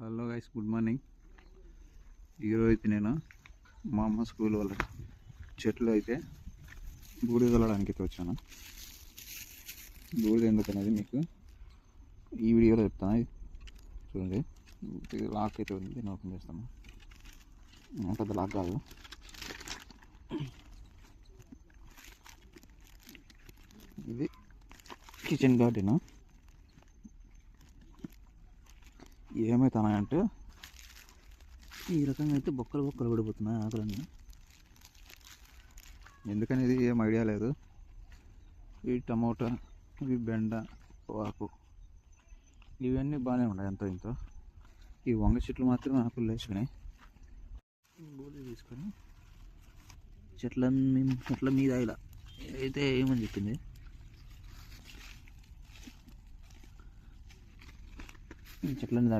Hello guys good morning ఈరోజు అయితే నేను మా అమ్మ స్కూల్ వాళ్ళ చెట్లు అయితే బూడిద వెళ్ళడానికి అయితే వచ్చాను. బూడిద ఎందుకనేది మీకు ఈ వీడియోలో చెప్తాను. చూడండి ఇది లాక్ అయితే ఉంది దీన్ని ఓపెన్ చేస్తాను. పెద్ద లాక్ కాదు. ఇది కిచెన్ గార్డెన్ ఏమవుతున్నాయంటే ఈ రకంగా అయితే బొక్కలు బొక్కలు పడిపోతున్నాయి ఆకులన్నీ. ఎందుకనేది ఏం ఐడియా లేదు. ఈ టమోటా ఇవి బెండ ఆకు ఇవన్నీ బాగానే ఉన్నాయి ఎంతో ఇంతో. ఈ వంగ చెట్లు మాత్రమే ఆకులు లేచినాయి బూడి తీసుకొని చెట్ల చెట్ల మీద ఇలా అయితే ఏమని చెప్పింది? చెట్లని దాని